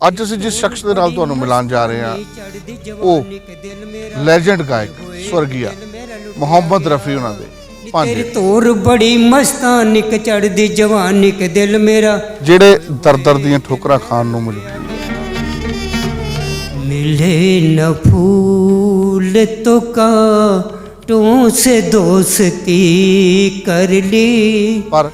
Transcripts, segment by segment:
ਅੱਜ ਅਸੀਂ ਜਿਸ ਸ਼ਖਸ ਦੇ ਨਾਲ ਤੁਹਾਨੂੰ ਮਿਲਾਨ ਜਾ ਰਹੇ ਹਾਂ ਉਹ ਲੈਜੈਂਡ ਗਾਇਕ ਸਵਰਗੀਆ ਮੁਹੰਮਦ ਰਫੀ ਉਹਨਾਂ ਦੇ ਤੇਰੀ ਤੋਰ ਬੜੀ ਮਸਤਾਨਿਕ ਚੜਦੀ ਜਵਾਨਿਕ ਦਿਲ ਮੇਰਾ। ਜਿਹੜੇ ਦਰ ਦਰ ਦੀਆਂ ਠੋਕਰਾਂ ਖਾਣ ਨੂੰ ਮਜਬੂਰ ਮਿਲੇ ਨਾ ਫੂਲ ਤੋ ਕਾ ਟੋਂ ਸੇ ਦੋਸਤੀ ਕਰ ਲਈ ਪਰ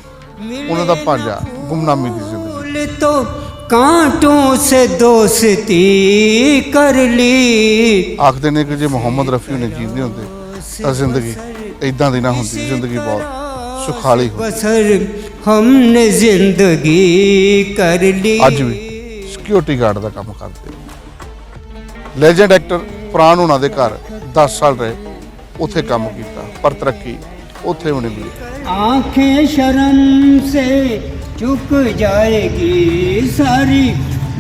ਉਹਨਾਂ ਦਾ ਭਾਂਜਾ ਗੁੰਮਨਾਮੀ ਦੀ ਜ਼ਿੰਦਗੀ। ਤੋਂ ਕਾਂਟੋਂ ਸੇ ਦੋਸਤੀ ਕਰ ਲਈ ਆਖਦੇ ਨੇ ਕਿ ਜੇ ਮੁਹੰਮਦ ਰਫੀ ਨੇ ਜੀਂਦੇ ਹੁੰਦੇ ਤਾਂ ਜ਼ਿੰਦਗੀ ਇਦਾਂ ਦੀ ਨਾ ਹੁੰਦੀ ਜ਼ਿੰਦਗੀ ਬਹੁਤ ਸੁਖਾਲੀ ਬਸਰ ਹਮਨੇ ਜ਼ਿੰਦਗੀ ਕਰ ਲਈ ਅੱਜ ਵੀ ਸਿਕਿਉਰਿਟੀ ਗਾਰਡ ਦਾ ਕੰਮ ਕਰਦੇ ਲੈਜੈਂਡ ਐਕਟਰ ਪ੍ਰਾਨ ਉਹਨਾਂ ਦੇ ਘਰ 10 ਸਾਲ ਰਹੇ ਉੱਥੇ ਕੰਮ ਕੀਤਾ ਪਰ ਤਰੱਕੀ ਉੱਥੇ ਵੀ ਮਿਲੀ ਆਂਖੇ ਸ਼ਰਮ ਸੇ चुक जाएगी सारी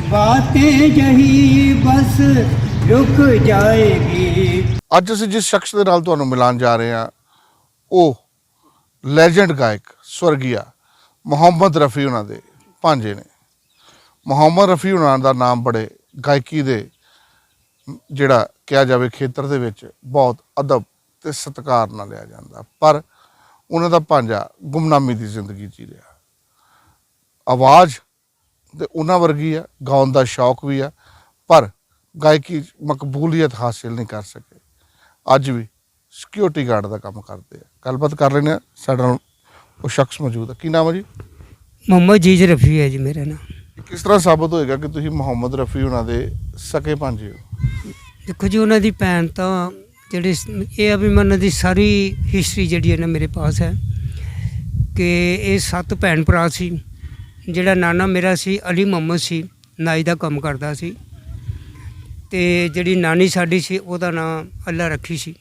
बातें यही बस रुक जाएगी ਅੱਜ ਅਸੀਂ ਜਿਸ ਸ਼ਖਸ ਦੇ ਨਾਲ ਤੁਹਾਨੂੰ ਮਿਲਾਨ ਜਾ ਰਹੇ ਹਾਂ ਉਹ ਲੈਜੈਂਡ ਗਾਇਕ ਸਵਰਗੀਆ ਮੁਹੰਮਦ ਰਫੀ ਉਹਨਾਂ ਦੇ ਭਾਂਜੇ ਨੇ ਮੁਹੰਮਦ ਰਫੀ ਉਹਨਾਂ ਦਾ ਨਾਮ ਬੜੇ ਗਾਇਕੀ ਦੇ ਜਿਹੜਾ ਕਿਹਾ ਜਾਵੇ ਖੇਤਰ ਦੇ ਵਿੱਚ ਬਹੁਤ ਅਦਬ ਤੇ ਸਤਿਕਾਰ ਨਾਲ ਲਿਆ ਜਾਂਦਾ ਪਰ ਉਹਨਾਂ ਦਾ ਭਾਂਜਾ ਗੁੰਮਨਾਮੀ ਦੀ ਜ਼ਿੰਦਗੀ ਜੀ ਰਿਹਾ ਆਵਾਜ਼ ਤੇ ਉਹਨਾਂ ਵਰਗੀ ਆ ਗਾਉਣ ਦਾ ਸ਼ੌਕ ਵੀ ਆ ਪਰ ਗਾਇਕੀ ਮਕਬੂਲੀਅਤ ਹਾਸਿਲ ਨਹੀਂ ਕਰ ਸਕੇ। ਅੱਜ ਵੀ ਸਿਕਿਉਰਿਟੀ ਗਾਰਡ ਦਾ ਕੰਮ ਕਰਦੇ ਆ। ਗੱਲਬਾਤ ਕਰ ਲੈਣੇ ਸਾਡੇ ਨਾਲ ਉਹ ਸ਼ਖਸ ਮੌਜੂਦ ਹੈ ਕੀ ਨਾਮ ਹੈ ਜੀ? ਮੁਹੰਮਦ ਜੀਜ ਰਫੀ ਹੈ ਜੀ ਮੇਰਾ ਨਾਮ ਕਿਸ ਤਰ੍ਹਾਂ ਸਾਬਤ ਹੋਏਗਾ ਕਿ ਤੁਸੀਂ ਮੁਹੰਮਦ ਰਫੀ ਉਹਨਾਂ ਦੇ ਸਕੇ ਭਾਂਜੇ ਹੋ? ਦੇਖੋ ਜੀ ਉਹਨਾਂ ਦੀ ਭੈਣ ਤਾਂ ਜਿਹੜੇ ਇਹ ਆ ਵੀ ਮਨ ਦੀ ਸਾਰੀ ਹਿਸਟਰੀ ਜਿਹੜੀ ਹੈ ਨਾ ਮੇਰੇ ਪਾਸ ਹੈ ਕਿ ਇਹ ਸੱਤ ਭੈਣ ਭਰਾ ਸੀ। ਜਿਹੜਾ ਨਾਨਾ ਮੇਰਾ ਸੀ, ਅਲੀ ਮੁਹੰਮਦ ਸੀ, ਨਾਈ ਦਾ ਕੰਮ ਕਰਦਾ ਸੀ। ਤੇ ਜਿਹੜੀ ਨਾਨੀ ਸਾਡੀ ਸੀ, ਉਹਦਾ ਨਾਮ ਅੱਲਾ ਰੱਖੀ ਸੀ।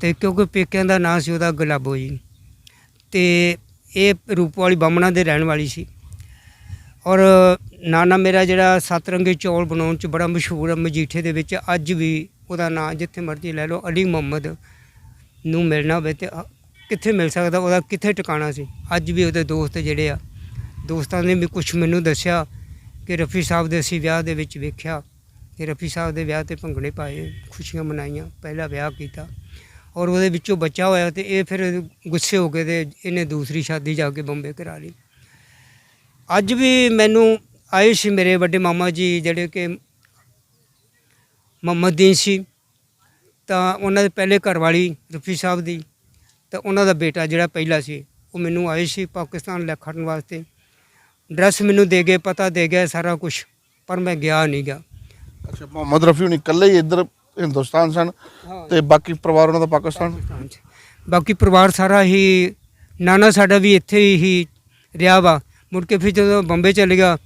ਤੇ ਕਿਉਂਕਿ ਪੇਕਿਆਂ ਦਾ ਨਾਂ ਸੀ, ਉਹਦਾ ਗੁਲਾਬੋ ਜੀ। ਤੇ ਇਹ ਰੂਪ ਵਾਲੀ ਬਾਹਮਣਾ ਦੇ ਰਹਿਣ ਵਾਲੀ ਸੀ। ਔਰ ਨਾਨਾ ਮੇਰਾ ਜਿਹੜਾ ਸਤਰੰਗੀ ਚੌਲ ਬਣਾਉਣ ਚ ਬੜਾ ਮਸ਼ਹੂਰ ਹੈ ਮਜੀਠੇ ਦੇ ਵਿੱਚ, ਅੱਜ ਵੀ ਉਹਦਾ ਨਾਂ ਜਿੱਥੇ ਮਰਜ਼ੀ ਲੈ ਲਓ, ਅਲੀ ਮੁਹੰਮਦ ਨੂੰ ਮਿਲਣਾ ਹੋਵੇ ਤੇ ਕਿੱਥੇ ਮਿਲ ਸਕਦਾ, ਉਹਦਾ ਕਿੱਥੇ ਟਿਕਾਣਾ ਸੀ। ਅੱਜ ਵੀ ਉਹਦੇ ਦੋਸਤ ਜਿਹੜੇ ਆ ਦੋਸਤਾਂ ਨੇ ਵੀ ਕੁਝ ਮੈਨੂੰ ਦੱਸਿਆ ਕਿ ਰਫੀ ਸਾਹਿਬ ਦੇ ਅਸੀਂ ਵਿਆਹ ਦੇ ਵਿੱਚ ਵੇਖਿਆ ਕਿ ਰਫੀ ਸਾਹਿਬ ਦੇ ਵਿਆਹ ਤੇ ਭੰਗੜੇ ਪਾਏ, ਖੁਸ਼ੀਆਂ ਮਨਾਈਆਂ, ਪਹਿਲਾ ਵਿਆਹ ਕੀਤਾ ਔਰ ਉਹਦੇ ਵਿੱਚੋਂ ਬੱਚਾ ਹੋਇਆ ਤੇ ਇਹ ਫਿਰ ਗੁੱਸੇ ਹੋ ਕੇ ਤੇ ਇਹਨੇ ਦੂਸਰੀ ਸ਼ਾਦੀ ਜਾ ਕੇ ਬੰਬੇ ਕਰਾ ਲਈ। ਅੱਜ ਵੀ ਮੈਨੂੰ ਆਏ ਸੀ ਮੇਰੇ ਵੱਡੇ ਮਾਮਾ ਜੀ ਜਿਹੜੇ ਕਿ ਮੁਹੰਮਦ ਦੀਨ ਸੀ, ਤਾਂ ਉਹਨਾਂ ਦੇ ਪਹਿਲੇ ਘਰ ਵਾਲੀ ਰਫੀ ਸਾਹਿਬ ਦੀ, ਤਾਂ ਉਹਨਾਂ ਦਾ ਬੇਟਾ ਜਿਹੜਾ ਪਹਿਲਾ ਸੀ, ਉਹ ਮੈਨੂੰ ਆਏ ਸੀ ਪਾਕਿਸਤਾਨ ਲੈ ਖੜਨ ਵਾਸਤੇ। ਡਰੈਸ ਮੈਨੂੰ ਦੇ ਗਏ ਪਤਾ ਦੇ ਗਏ ਸਾਰਾ ਕੁਝ ਪਰ ਮੈਂ ਗਿਆ ਨਹੀਂ ਗਿਆ। ਅੱਛਾ ਮੁਹੰਮਦ ਰਫੀ ਹੁਣੀ ਇਕੱਲੇ ਹੀ ਇੱਧਰ ਹਿੰਦੁਸਤਾਨ ਸਨ ਤੇ ਬਾਕੀ ਪਰਿਵਾਰ ਉਹਨਾਂ ਦਾ ਪਾਕਿਸਤਾਨ? ਬਾਕੀ ਪਰਿਵਾਰ ਸਾਰਾ ਹੀ ਨਾਨਾ ਸਾਡਾ ਵੀ ਇੱਥੇ ਹੀ ਰਿਹਾ ਵਾ। ਮੁੜ ਕੇ ਫਿਰ ਜਦੋਂ ਬੰਬੇ ਚਲੇ ਗਿਆ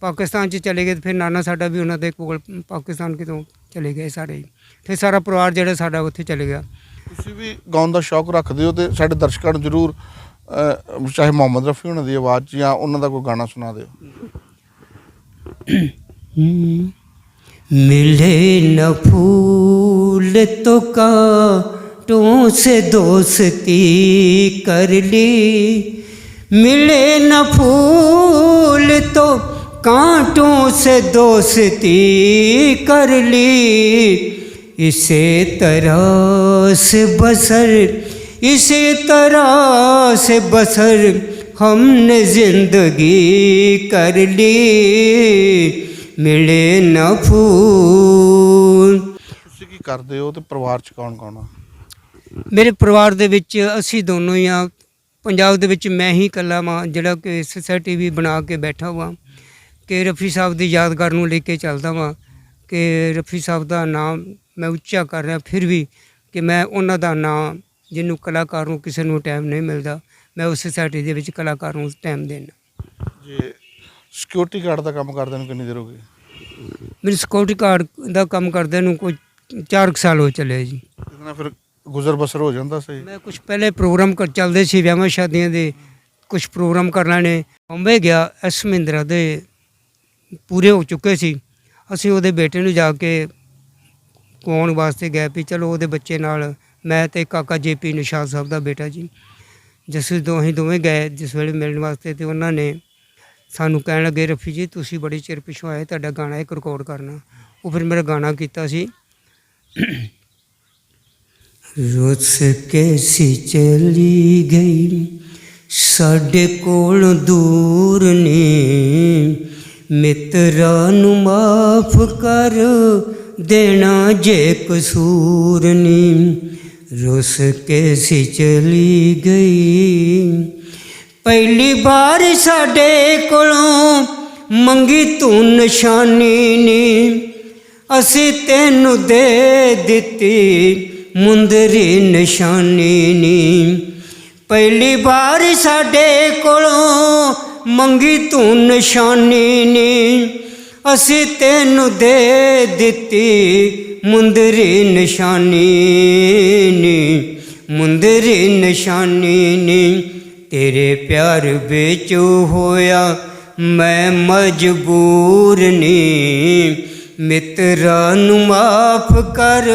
ਪਾਕਿਸਤਾਨ 'ਚ ਚਲੇ ਗਏ ਫਿਰ ਨਾਨਾ ਸਾਡਾ ਵੀ ਉਹਨਾਂ ਦੇ ਕੋਲ ਪਾਕਿਸਤਾਨ ਕਿਤੋਂ ਚਲੇ ਗਏ ਸਾਰੇ। ਫਿਰ ਸਾਰਾ ਪਰਿਵਾਰ ਜਿਹੜਾ ਸਾਡਾ ਉੱਥੇ ਚਲੇ ਗਿਆ। ਤੁਸੀਂ ਵੀ ਗਾਉਣ ਦਾ ਸ਼ੌਕ ਰੱਖਦੇ ਹੋ ਤੇ ਸਾਡੇ ਦਰਸ਼ਕਾਂ ਨੂੰ ਜ਼ਰੂਰ ਚਾਹੇ ਮੁਹੰਮਦ ਰਫੀ ਉਹਨਾਂ ਦੀ ਆਵਾਜ਼ 'ਚ ਜਾਂ ਉਹਨਾਂ ਦਾ ਕੋਈ ਗਾਣਾ ਸੁਣਾ ਦਿਓ मिले न फूल तो कांटों से दोस्ती कर ली मिले न फूल तो कांटों से दोस्ती कर ली इसे तरह से बसर इसे तरह से बसर हमने जिंदगी कर ली मिले न फूल ਤੁਸੀਂ ਕੀ ਕਰਦੇ ਹੋ ਤੇ ਪਰਿਵਾਰ 'ਚ ਕੌਣ ਕੌਣ ਆ ਮੇਰੇ ਪਰਿਵਾਰ ਦੇ ਵਿੱਚ ਅਸੀਂ ਦੋਨੋਂ ਹੀ ਆ ਪੰਜਾਬ ਦੇ ਵਿੱਚ ਮੈਂ ਹੀ ਇਕੱਲਾ ਵਾਂ ਜਿਹੜਾ ਕਿ ਸੋਸਾਇਟੀ ਵੀ ਬਣਾ ਕੇ ਬੈਠਾ ਹਾਂ ਕਿ ਰਫੀ ਸਾਹਿਬ ਦੀ ਯਾਦਗਾਰ ਨੂੰ ਲੈ ਕੇ ਚੱਲਦਾ ਵਾਂ ਕਿ ਰਫੀ ਸਾਹਿਬ ਦਾ ਨਾਮ ਮੈਂ ਉੱਚਾ ਕਰ ਰਿਹਾ ਫਿਰ ਵੀ ਕਿ ਮੈਂ ਉਹਨਾਂ ਦਾ ਨਾਮ ਜਿਹਨੂੰ ਕਲਾਕਾਰ ਨੂੰ ਕਿਸੇ ਨੂੰ ਟਾਈਮ ਨਹੀਂ ਮਿਲਦਾ ਮੈਂ ਉਸ ਸੋਸਾਇਟੀ ਦੇ ਵਿੱਚ ਕਲਾਕਾਰ ਨੂੰ ਟਾਈਮ ਦੇਣਾ ਜੇ ਸਿਕਿਉਰਿਟੀ ਗਾਰਡ ਦਾ ਕੰਮ ਕਰਦੇ ਨੂੰ ਕਿੰਨੀ ਦੇਰ ਹੋ ਗਈ? ਮੈਨੂੰ ਸਿਕਿਉਰਿਟੀ ਗਾਰਡ ਦਾ ਕੰਮ ਕਰਦੇ ਨੂੰ ਕੋਈ 4 ਸਾਲ ਹੋ ਚੱਲੇ ਜੀ। ਨਾਲ ਫਿਰ ਗੁਜ਼ਰ ਬਸਰ ਹੋ ਜਾਂਦਾ ਸਹੀ? ਮੈਂ ਕੁਝ ਪਹਿਲੇ ਪ੍ਰੋਗਰਾਮ ਕਰ ਚੱਲਦੇ ਸੀ ਵਿਆਹਾਂ ਸ਼ਾਦੀਆਂ ਦੇ ਕੁਝ ਪ੍ਰੋਗਰਾਮ ਕਰਨਾ ਨੇ ਬੰਬੇ ਗਿਆ ਐਸ ਮਹਿੰਦਰਾ ਦੇ ਪੂਰੇ ਹੋ ਚੁੱਕੇ ਸੀ। ਅਸੀਂ ਉਹਦੇ ਬੇਟੇ ਨੂੰ ਜਾ ਕੇ ਕੌਣ ਵਾਸਤੇ ਗਏ ਵੀ ਚਲੋ ਉਹਦੇ ਬੱਚੇ ਨਾਲ ਮੈਂ ਤੇ ਕਾਕਾ ਜੇਪੀ ਨਿਸ਼ਾਦ ਸਾਹਿਬ ਦਾ ਬੇਟਾ ਜੀ। ਜਿਸ ਦੋ ਦੋਵੇਂ ਗਏ, ਜਿਸ ਵੇਲੇ ਮਿਲਣ ਵਾਸਤੇ ਤੇ ਉਹਨਾਂ ਨੇ ਸਾਨੂੰ ਕਹਿਣ ਲੱਗੇ, ਰਫੀ ਜੀ, ਤੁਸੀਂ ਬੜੇ ਚਿਰ ਪਿਛੋਂ ਆਏ, ਤੁਹਾਡਾ ਗਾਣਾ ਇੱਕ ਰਿਕਾਰਡ ਕਰਨਾ। ਉਹ ਫਿਰ ਮੇਰਾ ਗਾਣਾ ਕੀਤਾ ਸੀ। ਰੁੱਸ ਕੇ ਚਲੀ ਗਈ, ਸਾਡੇ ਕੋਲ ਦੂਰ ਨੇ ਮਿੱਤਰਾਂ ਨੂੰ ਮਾਫ ਕਰ ਦੇਣਾ ਜੇ ਕਸੂਰ ਨਹੀਂ। ਰੁੱਸ ਕੇ ਸੀ ਚਲੀ ਗਈ। ਪਹਿਲੀ ਵਾਰ ਸਾਡੇ ਕੋਲੋਂ ਮੰਗੀ ਤੂੰ ਨਿਸ਼ਾਨੀ ਨੀ। ਅਸੀਂ ਤੈਨੂੰ ਦੇ ਦਿੱਤੀ ਮੁੰਦਰੀ ਨਿਸ਼ਾਨੀ ਨੀ। ਪਹਿਲੀ ਵਾਰ ਸਾਡੇ ਕੋਲੋਂ ਮੰਗੀ ਤੂੰ ਨਿਸ਼ਾਨੀ ਨੀ। ਅਸੀਂ ਤੈਨੂੰ ਦੇ ਦਿੱਤੀ ਮੁੰਦਰੀ ਨਿਸ਼ਾਨੀ ਨੀ, ਮੁੰਦਰੀ ਨਿਸ਼ਾਨੀ ਨੀ। ਤੇਰੇ ਪਿਆਰ ਵਿੱਚ ਹੋਇਆ ਮੈਂ ਮਜਬੂਰ ਨੀ। ਮਿੱਤਰਾਂ ਨੂੰ ਮਾਫ ਕਰ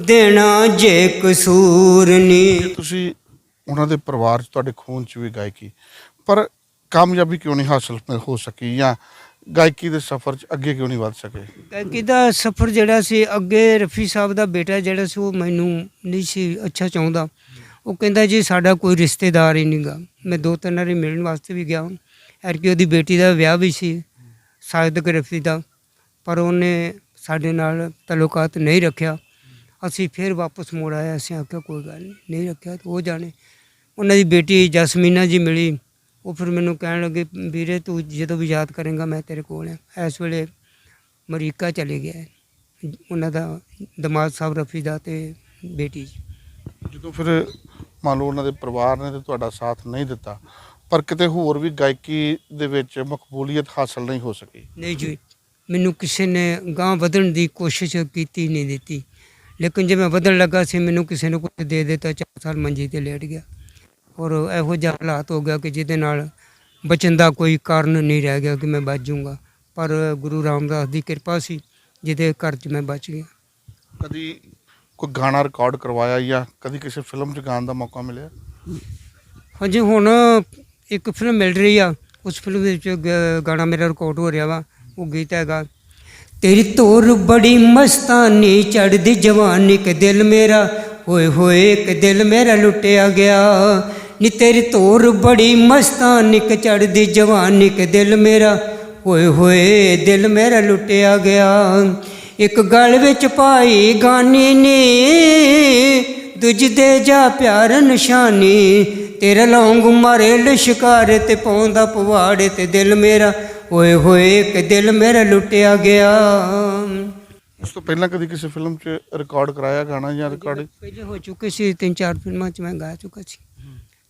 ਦੇਣਾ ਜੇ ਕਸੂਰ ਨੀ। ਤੁਸੀਂ ਉਹਨਾਂ ਦੇ ਪਰਿਵਾਰ 'ਚ ਤੁਹਾਡੇ ਖੂਨ 'ਚ ਵੀ ਗਾਇਕੀ, ਪਰ ਕਾਮਯਾਬੀ ਕਿਉਂ ਨਹੀਂ ਹਾਸਲ ਹੋ ਸਕੀ ਜਾਂ ਗਾਇਕੀ ਦੇ ਸਫ਼ਰ 'ਚ ਅੱਗੇ ਕਿਉਂ ਨਹੀਂ ਵੱਧ ਸਕੇ? ਗਾਇਕੀ ਦਾ ਸਫ਼ਰ ਜਿਹੜਾ ਸੀ, ਅੱਗੇ ਰਫੀ ਸਾਹਿਬ ਦਾ ਬੇਟਾ ਜਿਹੜਾ ਸੀ, ਉਹ ਮੈਨੂੰ ਨਹੀਂ ਸੀ ਅੱਛਾ ਚਾਹੁੰਦਾ। ਉਹ ਕਹਿੰਦਾ, ਜੀ, ਸਾਡਾ ਕੋਈ ਰਿਸ਼ਤੇਦਾਰ ਹੀ ਨਹੀਂਗਾ ਮੈਂ ਦੋ ਤਿੰਨ ਵਾਰੀ ਮਿਲਣ ਵਾਸਤੇ ਵੀ ਗਿਆ। ਐਰਕੀ ਉਹਦੀ ਬੇਟੀ ਦਾ ਵਿਆਹ ਵੀ ਸੀ ਸਾਇਦਕ ਰਫੀ ਦਾ। ਪਰ ਉਹਨੇ ਸਾਡੇ ਨਾਲ ਤਾਲੁਕਾਤ ਨਹੀਂ ਰੱਖਿਆ। ਅਸੀਂ ਫਿਰ ਵਾਪਸ ਮੋੜ ਆਏ। ਅਸੀਂ ਆਖਿਆ, ਕੋਈ ਗੱਲ ਨਹੀਂ ਨਹੀਂ ਰੱਖਿਆ, ਤਾਂ ਉਹ ਜਾਣੇ। ਉਹਨਾਂ ਦੀ ਬੇਟੀ ਜਸਮੀਨਾ ਜੀ ਮਿਲੀ। ਉਹ ਫਿਰ ਮੈਨੂੰ ਕਹਿਣ ਲੱਗੇ ਵੀਰੇ ਤੂੰ ਜਦੋਂ ਵੀ ਯਾਦ ਕਰੇਂਗਾ ਮੈਂ ਤੇਰੇ ਕੋਲ ਹਾਂ ਇਸ ਵੇਲੇ ਅਮਰੀਕਾ ਚਲੇ ਗਿਆ ਹੈ। ਉਹਨਾਂ ਦਾ ਦਮਾਦ ਸਾਹਿਬ ਰਫੀ ਦਾ ਤੇ ਬੇਟੀ ਜੀ। ਜਦੋਂ ਫਿਰ ਮੰਨ ਲਓ ਉਹਨਾਂ ਦੇ ਪਰਿਵਾਰ ਨੇ ਤੇ ਤੁਹਾਡਾ ਸਾਥ ਨਹੀਂ ਦਿੱਤਾ ਪਰ ਕਿਤੇ ਹੋਰ ਵੀ ਗਾਇਕੀ ਦੇ ਵਿੱਚ ਮਕਬੂਲੀਅਤ ਹਾਸਲ ਨਹੀਂ ਹੋ ਸਕੀ? ਨਹੀਂ ਜੀ ਮੈਨੂੰ ਕਿਸੇ ਨੇ ਗਾਂ ਵਧਣ ਦੀ ਕੋਸ਼ਿਸ਼ ਕੀਤੀ ਨਹੀਂ ਦਿੱਤੀ। ਲੇਕਿਨ ਜੇ ਮੈਂ ਵਧਣ ਲੱਗਾ ਸੀ ਮੈਨੂੰ ਕਿਸੇ ਨੇ ਕੁਝ ਦੇ ਦਿੱਤਾ ਚਾਰ ਸਾਲ ਮੰਜੀ ਤੇ ਲੇਟ ਗਿਆ। ਔਰ ਇਹੋ ਜਿਹਾ ਹਾਲਾਤ ਹੋ ਗਿਆ ਕਿ ਜਿਹਦੇ ਨਾਲ ਬਚਣ ਦਾ ਕੋਈ ਕਾਰਨ ਨਹੀਂ ਰਹਿ ਗਿਆ ਕਿ ਮੈਂ ਬਚ ਜਾਊਂਗਾ। ਪਰ ਗੁਰੂ ਰਾਮਦਾਸ ਦੀ ਕਿਰਪਾ ਸੀ ਜਿਹਦੇ ਘਰ 'ਚ ਮੈਂ ਬਚ ਗਿਆ। ਕਦੀ ਕੋਈ ਗਾਣਾ ਰਿਕਾਰਡ ਕਰਵਾਇਆ ਜਾਂ ਕਦੀ ਕਿਸੇ ਫਿਲਮ 'ਚ ਗਾਣ ਦਾ ਮੌਕਾ ਮਿਲਿਆ? ਹਾਂਜੀ ਹੁਣ ਇੱਕ ਫਿਲਮ ਮਿਲ ਰਹੀ ਆ ਉਸ ਫਿਲਮ ਦੇ ਵਿੱਚ ਗਾਣਾ ਮੇਰਾ ਰਿਕਾਰਡ ਹੋ ਰਿਹਾ ਵਾ ਉਹ ਗੀਤ ਹੈਗਾ ਤੇਰੀ ਤੋਰ ਬੜੀ ਮਸਤਾਨੀ ਚੜਦੀ ਜਵਾਨੀ ਕਿ ਦਿਲ ਮੇਰਾ ਹੋਏ ਹੋਏ, ਇੱਕ ਦਿਲ ਮੇਰਾ ਲੁੱਟਿਆ ਗਿਆ। ਨੀ ਤੇਰੀ ਤੋਰ ਬੜੀ ਮਸਤਾਂ ਕਿ ਚੜਦੀ ਜਵਾਨੀ ਕਿ ਦਿਲ ਮੇਰਾ। ਹੋਏ ਹੋਏ, ਦਿਲ ਮੇਰਾ ਲੁੱਟਿਆ ਗਿਆ। ਇੱਕ ਗਲ ਵਿੱਚ ਪਾਈ ਗਾਨੀ ਨੇ, ਦੂਜ ਦੇ ਜਾ ਪਿਆਰ ਨਿਸ਼ਾਨੀ। ਤੇਰਾ ਲੌਂਗ ਮਾਰੇ ਲਿਸ਼ਕਾਰ ਤੇ ਪਾਉਂਦਾ ਪਵਾੜੇ ਤੇ ਦਿਲ ਮੇਰਾ। ਓਏ ਹੋਏ ਕਿ ਦਿਲ ਮੇਰਾ ਲੁੱਟਿਆ ਗਿਆ। ਉਸ ਤੋਂ ਪਹਿਲਾਂ ਕਦੀ ਕਿਸੇ ਫਿਲਮ 'ਚ ਰਿਕਾਰਡ ਕਰਾਇਆ ਗਾਣਾ ਜਾਂ ਰਿਕਾਰਡ ਪਹਿਲੇ ਹੋ ਚੁੱਕੇ ਸੀ ਤਿੰਨ ਚਾਰ ਫਿਲਮਾਂ 'ਚ ਮੈਂ ਗਾ ਚੁੱਕਾ ਸੀ।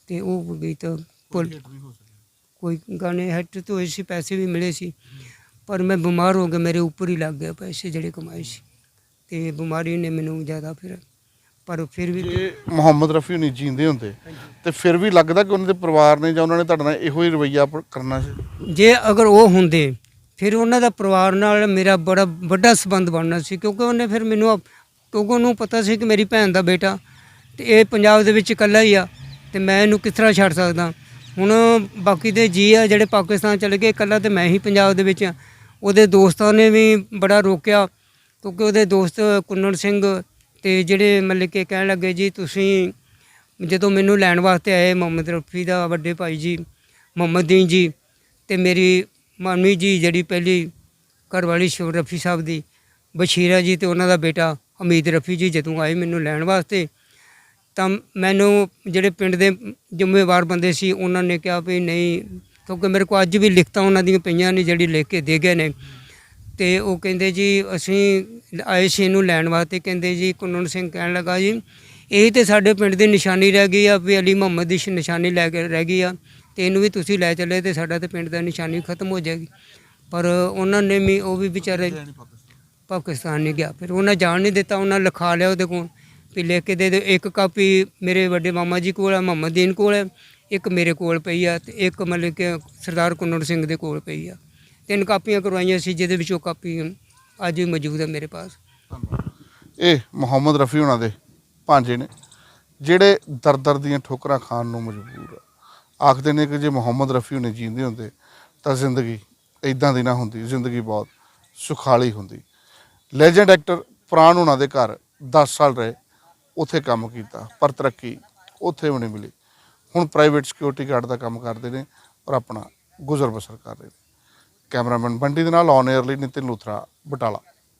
ਤੇ ਉਹ ਗੀਤ ਕੋਈ ਗਾਣੇ ਹਿੱਟ ਤੇ ਹੋਏ ਸੀ ਪੈਸੇ ਵੀ ਮਿਲੇ ਸੀ। ਪਰ ਮੈਂ ਬਿਮਾਰ ਹੋ ਗਿਆ ਮੇਰੇ ਉੱਪਰ ਹੀ ਲੱਗ ਗਿਆ ਪੈਸੇ ਜਿਹੜੇ ਕਮਾਏ ਸੀ। ਤੇ ਬਿਮਾਰੀ ਨੇ ਮੈਨੂੰ ਜ਼ਿਆਦਾ ਫਿਰ ਪਰ ਫਿਰ ਵੀ ਜੇ ਮੁਹੰਮਦ ਰਫੀ ਨਹੀਂ ਜੀਂਦੇ ਹੁੰਦੇ ਤੇ ਫਿਰ ਵੀ ਲੱਗਦਾ ਕਿ ਉਹਨਾਂ ਦੇ ਪਰਿਵਾਰ ਨੇ ਜਾਂ ਉਹਨਾਂ ਨੇ ਤੁਹਾਡੇ ਨਾਲ ਇਹੋ ਹੀ ਰਵਈਆ ਕਰਨਾ ਸੀ? ਜੇ ਅਗਰ ਉਹ ਹੁੰਦੇ ਫਿਰ ਉਹਨਾਂ ਦਾ ਪਰਿਵਾਰ ਨਾਲ ਮੇਰਾ ਬੜਾ ਵੱਡਾ ਸਬੰਧ ਬਣਨਾ ਸੀ ਕਿਉਂਕਿ ਉਹਨੇ ਫਿਰ ਮੈਨੂੰ ਆਪ- ਕਿਉਂਕਿ ਉਹਨੂੰ ਪਤਾ ਸੀ ਕਿ ਮੇਰੀ ਭੈਣ ਦਾ ਬੇਟਾ ਤੇ ਇਹ ਪੰਜਾਬ ਦੇ ਵਿੱਚ ਇਕੱਲਾ ਹੀ ਆ ਤੇ ਮੈਂ ਇਹਨੂੰ ਕਿਸ ਤਰ੍ਹਾਂ ਛੱਡ ਸਕਦਾ। ਹੁਣ ਬਾਕੀ ਦੇ ਜੀ ਆ ਜਿਹੜੇ ਪਾਕਿਸਤਾਨ ਚਲੇ ਗਏ ਇਕੱਲਾ ਤੇ ਮੈਂ ਹੀ ਪੰਜਾਬ ਦੇ ਵਿੱਚ ਆ। ਉਹਦੇ ਦੋਸਤਾਂ ਨੇ ਵੀ ਬੜਾ ਰੋਕਿਆ ਕਿਉਂਕਿ ਉਹਦੇ ਦੋਸਤ ਕੁੰਨਣ ਸਿੰਘ ਤੇ ਜਿਹੜੇ ਮਤਲਬ ਕਿ ਕਹਿਣ ਲੱਗੇ, ਜੀ ਤੁਸੀਂ ਜਦੋਂ ਮੈਨੂੰ ਲੈਣ ਵਾਸਤੇ ਆਏ ਮੁਹੰਮਦ ਰਫੀ ਦਾ ਵੱਡੇ ਭਾਈ ਜੀ, ਮੁਹੰਮਦ ਦੀਨ ਜੀ ਤੇ ਮੇਰੀ ਮਾਮੀ ਜੀ ਜਿਹੜੀ ਪਹਿਲੀ ਘਰਵਾਲੀ ਸ਼ਿਵ ਰਫੀ ਸਾਹਿਬ ਦੀ, ਬਸ਼ੀਰਾ ਜੀ ਤੇ ਉਹਨਾਂ ਦਾ ਬੇਟਾ ਅਮੀਦ ਰਫੀ ਜੀ ਜਦੋਂ ਆਏ ਮੈਨੂੰ ਲੈਣ ਵਾਸਤੇ, ਤਾਂ ਮੈਨੂੰ ਜਿਹੜੇ ਪਿੰਡ ਦੇ ਜ਼ਿੰਮੇਵਾਰ ਬੰਦੇ ਸੀ, ਉਹਨਾਂ ਨੇ ਕਿਹਾ ਵੀ ਨਹੀਂ, ਕਿਉਂਕਿ ਮੇਰੇ ਕੋਲ ਅੱਜ ਵੀ ਲਿਖਤਾਂ ਉਹਨਾਂ ਦੀਆਂ ਪਈਆਂ ਨੇ ਜਿਹੜੀ ਲਿਖ ਕੇ ਦੇ ਗਏ ਨੇ। ਤੇ ਉਹ ਕਹਿੰਦੇ ਜੀ, ਅਸੀਂ ਆਏ ਸੀ ਇਹਨੂੰ ਲੈਣ ਵਾਸਤੇ, ਕਹਿੰਦੇ ਜੀ ਕੁੰਨਣ ਸਿੰਘ ਕਹਿਣ ਲੱਗਾ ਜੀ, ਇਹ ਤੇ ਸਾਡੇ ਪਿੰਡ ਦੀ ਨਿਸ਼ਾਨੀ ਰਹਿ ਗਈ ਆ, ਵੀ ਅਲੀ ਮੁਹੰਮਦ ਦੀ ਸ਼- ਨਿਸ਼ਾਨੀ ਲੈ ਕੇ ਰਹਿ ਗਈ ਆ। ਇਹਨੂੰ ਵੀ ਤੁਸੀਂ ਲੈ ਚੱਲੇ ਤੇ ਸਾਡਾ ਤੇ ਪਿੰਡ ਦਾ ਨਿਸ਼ਾਨੀ ਖਤਮ ਹੋ ਜਾਏਗੀ। ਪਰ ਉਹਨਾਂ ਨੇ ਵੀ, ਉਹ ਵੀ ਵਿਚਾਰੇ ਪਾਕਿਸਤਾਨ ਨਹੀਂ ਗਿਆ। ਫਿਰ ਉਹਨਾਂ ਜਾਣ ਨਹੀਂ ਦਿੱਤਾ, ਉਹਨਾਂ ਲਿਖਾ ਲਿਆ ਉਹਦੇ ਕੋਲ ਵੀ ਲਿਖ ਕੇ ਦੇ ਦਿਓ। ਇੱਕ ਕਾਪੀ ਮੇਰੇ ਵੱਡੇ ਮਾਮਾ ਜੀ ਕੋਲ ਹੈ ਮੁਹੰਮਦ ਦੀਨ ਕੋਲ ਹੈ ਇੱਕ ਮੇਰੇ ਕੋਲ ਪਈ ਆ ਤੇ ਇੱਕ ਮਤਲਬ ਕਿ ਸਰਦਾਰ ਕੁੰਨੜ ਸਿੰਘ ਦੇ ਕੋਲ ਪਈ ਆ। ਤਿੰਨ ਕਾਪੀਆਂ ਕਰਵਾਈਆਂ ਸੀ, ਜਿਹਦੇ ਵਿੱਚੋਂ ਕਾਪੀ ਅੱਜ ਵੀ ਮੌਜੂਦ ਹੈ ਮੇਰੇ ਪਾਸ। ਇਹ ਮੁਹੰਮਦ ਰਫੀ ਉਹਨਾਂ ਦੇ ਭਾਂਜੇ ਨੇ, ਜਿਹੜੇ ਦਰ ਦਰ ਦੀਆਂ ਠੋਕਰਾਂ ਖਾਣ ਨੂੰ ਮਜਬੂਰ ਆ। ਆਖਦੇ ਨੇ ਕਿ ਜੇ ਮੁਹੰਮਦ ਰਫੀ ਉਹਨੇ ਜੀਂਦੇ ਹੁੰਦੇ ਤਾਂ ਜ਼ਿੰਦਗੀ ਇਦਾਂ ਦੀ ਨਾ ਹੁੰਦੀ, ਜ਼ਿੰਦਗੀ ਬਹੁਤ ਸੁਖਾਲੀ ਹੁੰਦੀ। ਲੈਜੈਂਡ ਐਕਟਰ ਪ੍ਰਾਣ ਉਹਨਾਂ ਦੇ ਘਰ 10 ਸਾਲ ਰਹੇ, ਉੱਥੇ ਕੰਮ ਕੀਤਾ, ਪਰ ਤਰੱਕੀ ਉੱਥੇ ਵੀ ਨਹੀਂ ਮਿਲੀ। ਹੁਣ ਪ੍ਰਾਈਵੇਟ ਸਿਕਿਉਰਿਟੀ ਗਾਰਡ ਦਾ ਕੰਮ ਕਰਦੇ ਨੇ ਔਰ ਆਪਣਾ ਗੁਜ਼ਰ ਬਸਰ ਕਰ ਰਹੇ ਨੇ। ਕੈਮਰਾਮੈਨ ਬੰਡੀ ਦੇ ਨਾਲ ਔਨ 에ਅਰ ਲਈ ਨਿਤਿਨ ਲੂਥਰਾ, ਬਟਾਲਾ।